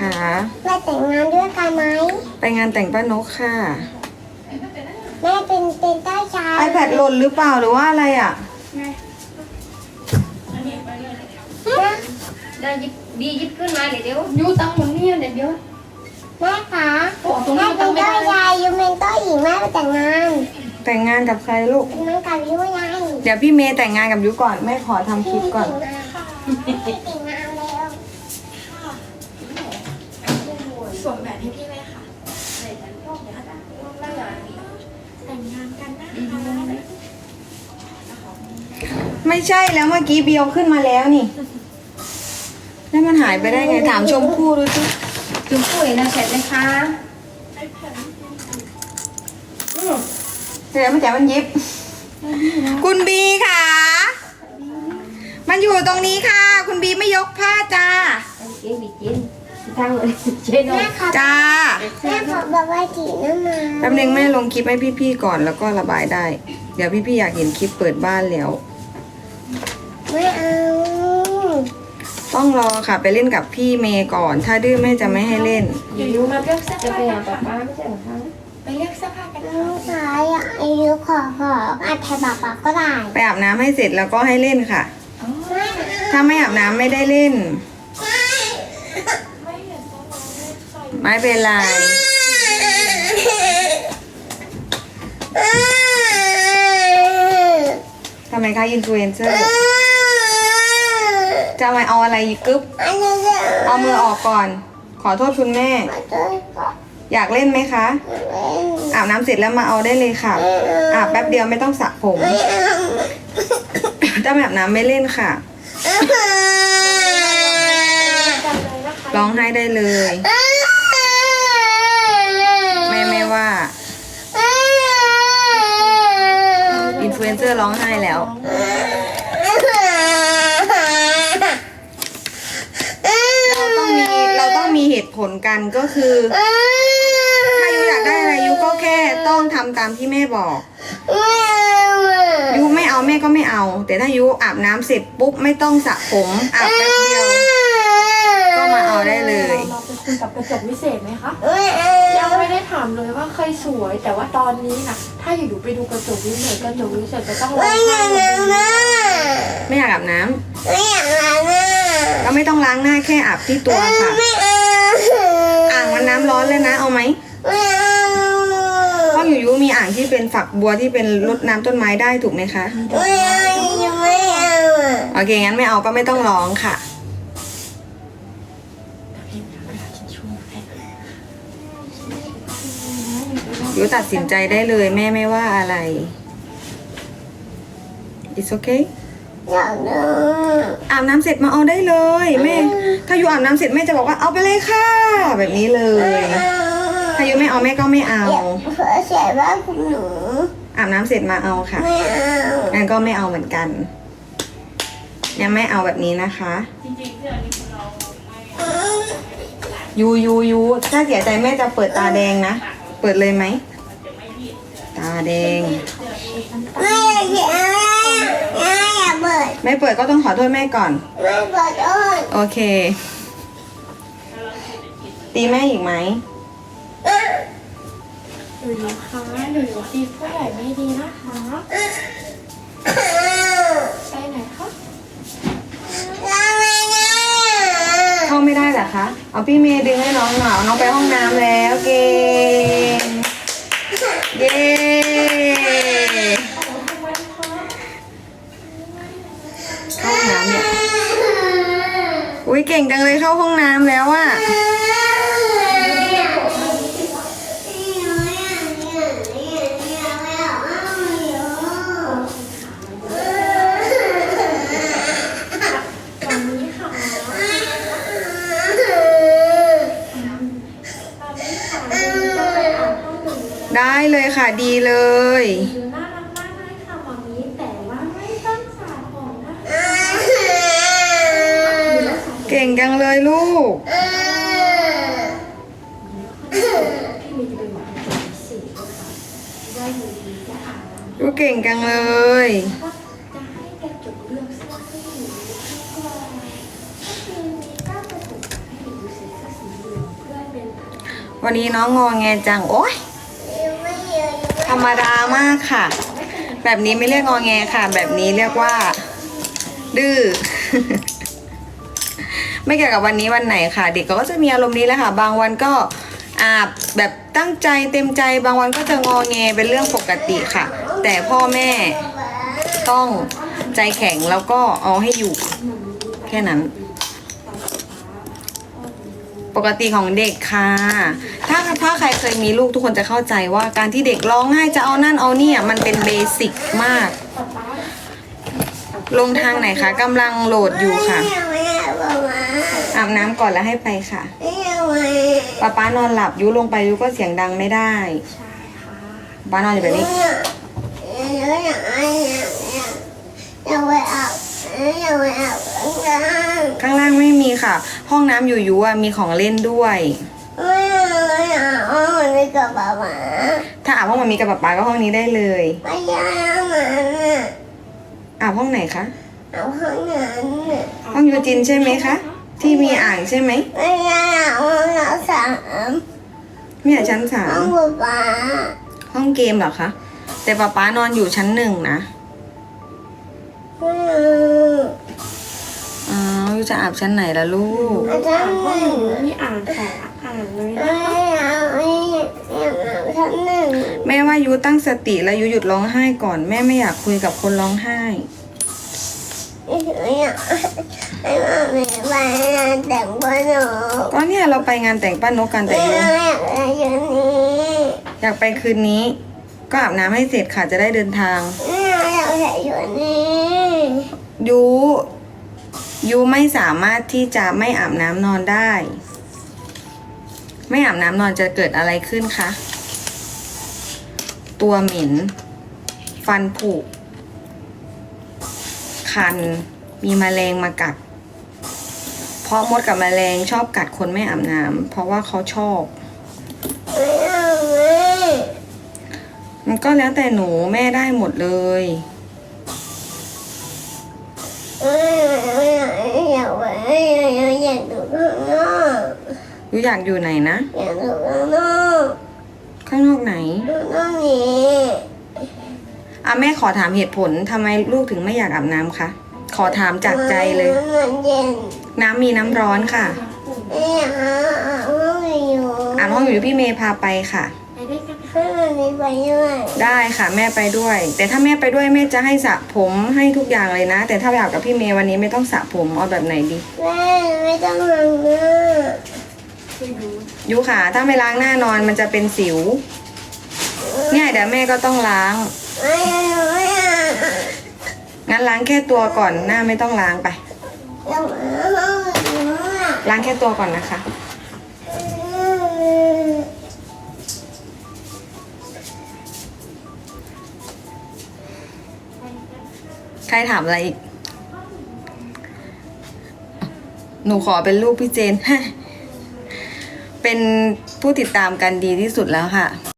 คะไปแต่งงานด้วยกันไหมไปงานแต่งป้านกค่ะแม่เป็นเป็นเจ้าชาย iPad หล่นหรือเปล่าหรือว่าอะไรอะได้ยิบดียิบขึ้นมาเดี๋ยวเดี๋ยวยูตังหมดเนี่ยเดี๋ยวเดี๋ยวแม่คะโอ้ตรงแม่นี้เป็ตันงไม่เจ้าได้ชายยูเป็นเจ้าหญิงแม่ไปแต่งงานแต่งงานกับใครลูกเป็นน้องกับยูไงเดี๋ยวพี่เมย์แต่งงานกับยุก่อนแม่ขอทำคลิปก่อน แต่งงานแล้ว สวมแหวนให้พี่ไหมคะแต่งงานกันนะคะไม่ใช่แล้วเมื่อกี้เบียวขึ้นมาแล้วนี่ แล้วมันหายไปได้ไงถามชมพู่ดูสิจุ๊บปุ๋ยนะเสร็จไหมคะเดี๋ยวมันจะมันยิบ คุณบีค่ะ มันอยู่ตรงนี้ค่ะ คุณบีไม่ยกผ้าจ้า เจ๊บิดจิน ทางเลยเจ๊น้องแม่ขอจ้าแม่ขอบอกว่าจีน้ำมาแป๊บนึงแม่ลงคลิปให้พี่ๆก่อนแล้วก็ระบายได้ เดี๋ยวพี่ๆอยากเห็นคลิปเปิดบ้านแล้ว ไม่เอาต้องรอค่ะไปเล่นกับพี่เมย์ก่อน ถ้าดื้อแม่จะไม่ให้เล่น อยู่ยูมาเลือกเสื้อจะผ้าไปกัหานป๊าค่ะป้าไม่ใช่เหรอคะไปเลือกเสื้อผ้ากันน้องชายอะอายุขอขออาแทนป๊าป๊าก็ได้ไปอาบน้ำให้เสร็จแล้วก็ให้เล่นค่ะ ไม่ถ้าไม่อาบน้ำไม่ได้เล่น ไม่เป็นไร ทำไมคะอินฟลูเอนเซอร์จะมาเอาอะไรกึ๊บ เอามือออกก่อน ขอโทษคุณแม่ อยากเล่นไหมคะ อาบน้ำเสร็จแล้วมาเอาได้เลยค่ะ อาบแป๊บเดียวไม่ต้องสระผมไม่เอาถ้าไม่อาบน้ำไม่เล่นค่ะ ร้องไห้ได้เลย แม่ไม่ว่า อินฟลู เอนเซอร์ร้องไห้แล้ว เราต้องมีเราต้องมีเหตุผลกันก็คือ ถ้ายูอยากได้อะไรยูก็แค่ต้องทำตามที่แม่บอกยูไม่เอาแม่ก็ไม่เอา แต่ถ้ายูอาบน้ำเสร็จปุ๊บไม่ต้องสระผมอาบแป๊บเดียวก็มาเอาได้เลยเราไปคุยกับกระจกวิเศษไหมคะเอายังไม่ได้ถามเลยว่าเคยสวยแต่ว่าตอนนี้นะ ถ้าอยู่ๆไปดูกระจกวิเศษกระจกวิเศษจะต้องร้องไม่ไห้อยากเลยอาบน้ไม่อยากอาบน้ำำไม่อยากอาบน้ก็ไม่ต้องล้างหน้าแค่อาบที่ตัวค่ะำไม่เอาอ่างมันน้ำร้อนเลยนะ เอาไหมไม่เอาห้องอยู่ยูมีอ่างที่เป็นฝักบัวที่เป็นรดน้ำต้นไม้ได้ถูกไหมคะไม่เอายังไม่เอา โอเคงั้นไม่เอาก็ไม่ต้องร้องค่ะ ยูตัดสินใจได้เลย แม่ไม่ว่าอะไร it's okay อยากดูอาบน้ำเสร็จมาเอาได้เลยแม่ถ้ายูอาบน้ำเสร็จแม่จะบอกว่าเอาไปเลยค่ะ แบบนี้เลย ถ้ายูไม่เอาแม่ก็ไม่เอา อยากเผื่อเสียบ้านคุณหนูอาบน้ำเสร็จมาเอาค่ะไม่เอางั้นก็ไม่เอาเหมือนกันยังไม่เอาแบบนี้นะคะ ยูยูยูถ้าเสียใจแม่จะเปิดตาแดงนะ เปิดเลยไหม ตาแดง ไม่อยากเสียไม่อยากเปิดไม่เปิดก็ต้องขอโทษแม่ก่อน ไม่เปิดโอ้ยโอเค ตีแม่อีกไหมหนูอยู่คะหนูอยู่ดีผู้ใหญ่ไม่ดีนะคะไปไหนคะเข้าไม่ได้เหรอคะ เอาพี่เมย์ดึงให้น้องหน่อยน้องไปห้องน้ำแล้วเก่ง เย้เข้าห้องน้ำเนี่ยอุ้ ยเก่งจังเลยเข้าห้องน้ำแล้วอะได้เลยค่ะดีเลย ดูน่ารักมากเลยค่ะวันนี้แต่ว่าไม่ต้องสระผมนะคะ เก่งจังเลยลูก ลูกเก่งจังเลย วันนี้น้องงอแงจัง โอ๊ย ธรรมดามากค่ะ แบบนี้ไม่เรียกงอแงค่ะ แบบนี้เรียกว่า ดื้อ ไม่เกี่ยวกับวันนี้วันไหนค่ะ เด็กก็จะมีอารมณ์นี้แหละค่ะ บางวันก็อาบแบบตั้งใจเต็มใจ บางวันก็จะงอแงเป็นเรื่องปกติค่ะ แต่พ่อแม่ต้องใจแข็งแล้วก็เอาให้อยู่ แค่นั้น ปกติของเด็กค่ะ ถ้าถ้าใครเคยมีลูกทุกคนจะเข้าใจว่าการที่เด็กร้องไห้จะเอานั่นเอาเนี่ยมันเป็นเบสิกมาก ลงทางไหนคะกำลังโหลดอยู่ค่ะ อาบน้ำก่อนแล้วให้ไปค่ะป้าป้านอนหลับยุลงไปยุก็เสียงดังไม่ได้ใช่ค่ะป้านอนอยู่แบบนี้ข้างล่างไม่มีค่ะ ห้องน้ำอยู่ยุอะมีของเล่นด้วยถ้าอาบห้องมันมีกับป๊าป๊าก็ห้องนี้ได้เลยอาบห้องไหนคะ ห้องยูจินใช่ไหมคะ ที่มีอ่างใช่ไหมเนี่ยชั้นสามห้องเกมเหรอคะ แต่ป๊าป๊านอนอยู่ชั้นหนึ่งนะอ๋อยูจะอาบชั้นไหนล่ะลูกอ่านห้องหนูมีอ่านแต่อ่านเลยนะแม่ว่ายูตั้งสติแล้วยูหยุดร้องไห้ก่อน แม่ไม่อยากคุยกับคนร้องไห้ แต่งบ้านหนูก็เนี่ยเราไปงานแต่งป้านกกันแต่ไม่ยูอยากไรอย่นี้อยากไปคืนนี้ ก็อาบน้ำให้เสร็จค่ะจะได้เดินทาง ไม่อยากใส่ชุดนี้ยูยูไม่สามารถที่จะไม่อาบน้ำนอนได้ ไม่อาบน้ำนอนจะเกิดอะไรขึ้นคะตัวเหม็น ฟันผุคัน มีแมลงมากัด เพราะมดกับแมลงชอบกัดคนไม่อาบน้ำเพราะว่าเขาชอบไม่เอาไม่มันก็แล้วแต่หนูแม่ได้หมดเลยไม่อยากอยากไปอยากดูข้างนอกยูอยากอยู่ไหนนะ อยากดูข้างนอก ข้างนอกไหนดูตรงนี้อะแม่ขอถามเหตุผลทำไมลูกถึงไม่อยากอาบน้ำคะ ขอถามจากใจเลยมันเย็นน้ำมีน้ำร้อนค่ะไม่อยากอาบห้องอยู่อาบห้องอยู่พี่เมย์พาไปค่ะไปด้วยกันให้มันมีไปด้วยได้ค่ะแม่ไปด้วย แต่ถ้าแม่ไปด้วยแม่จะให้สระผมให้ทุกอย่างเลยนะ แต่ถ้าอยากกับพี่เมย์วันนี้ไม่ต้องสระผมเอาแบบไหนดีแม่ไม่ต้องล้างหน้าช่วยดูยูค่ะ ถ้าไม่ล้างหน้านอนมันจะเป็นสิว เนี่ยเดี๋ยวแม่ก็ต้องล้าง งั้นล้างแค่ตัวก่อนหน้าไม่ต้องล้างไป ล้างแค่ตัวก่อนนะคะ ใครถามอะไรอีก หนูขอเป็นลูกพี่เจน เป็นผู้ติดตามกันดีที่สุดแล้วค่ะ